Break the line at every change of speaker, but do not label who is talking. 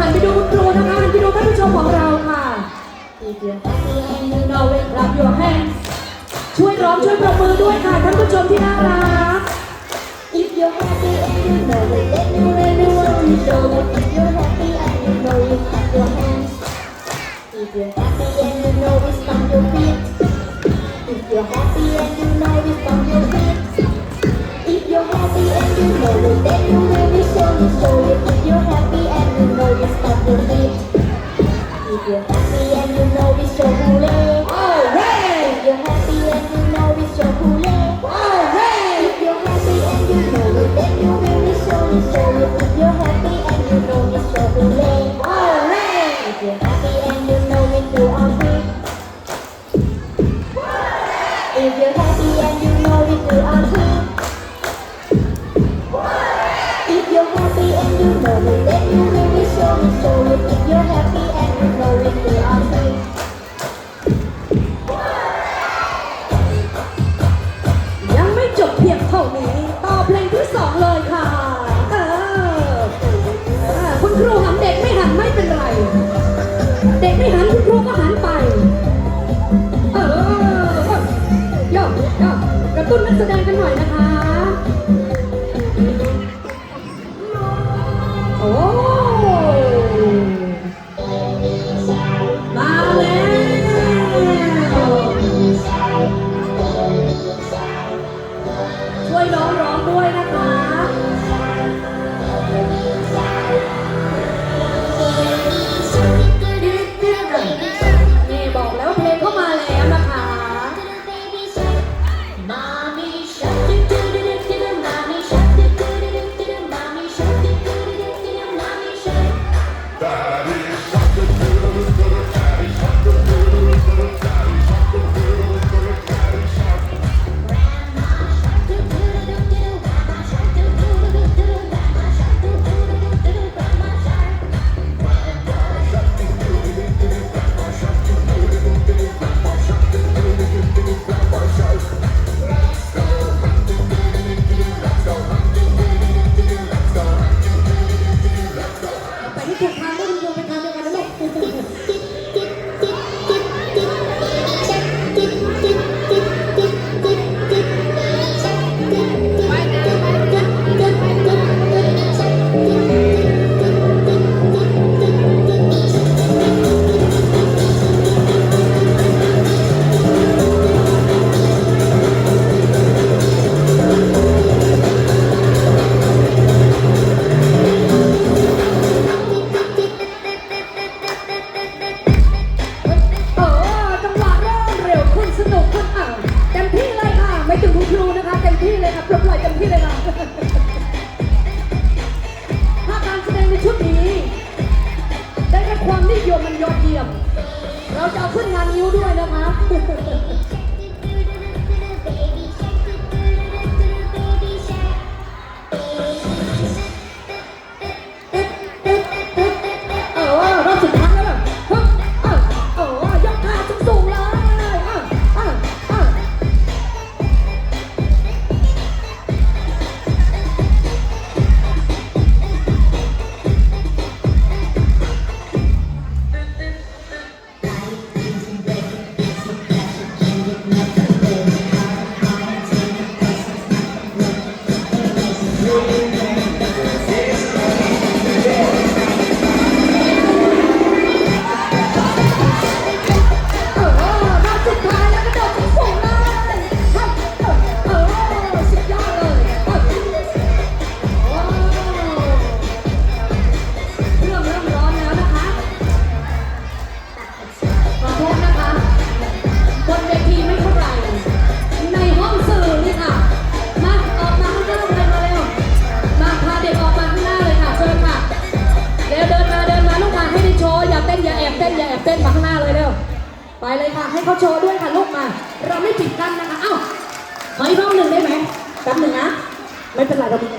หันไปดูคุณครูนะคะหันไปดูท่านผู้ชม
ของเราค่ะอีกเดียวเราเวกรับโยแฮนช่วยร้องช่วยประมือด้วยค่ะท่านผู้ชมที่น่ารัก If you're happy and you know it, then you really want to show it. If you're happy and you know you clap your hands. If you're happy and you know it, stomp your feet. If you're happy and you know it, stomp your feet. If you're happy and you know it,
then you คุณนักแสดงกันหน่อยนะคะ โอ้มาแล้ช่วยน้องร้องด้วยนะคะ
Daddy.
Gracias. ไปเลยค่ะ ให้เขาโชว์ด้วยค่ะลูกมา เราไม่ปิดกั้นนะคะ เอ้าขออีกรอบหนึ่งได้ไหมแป๊บหนึ่งนะ ไม่เป็นไรเรา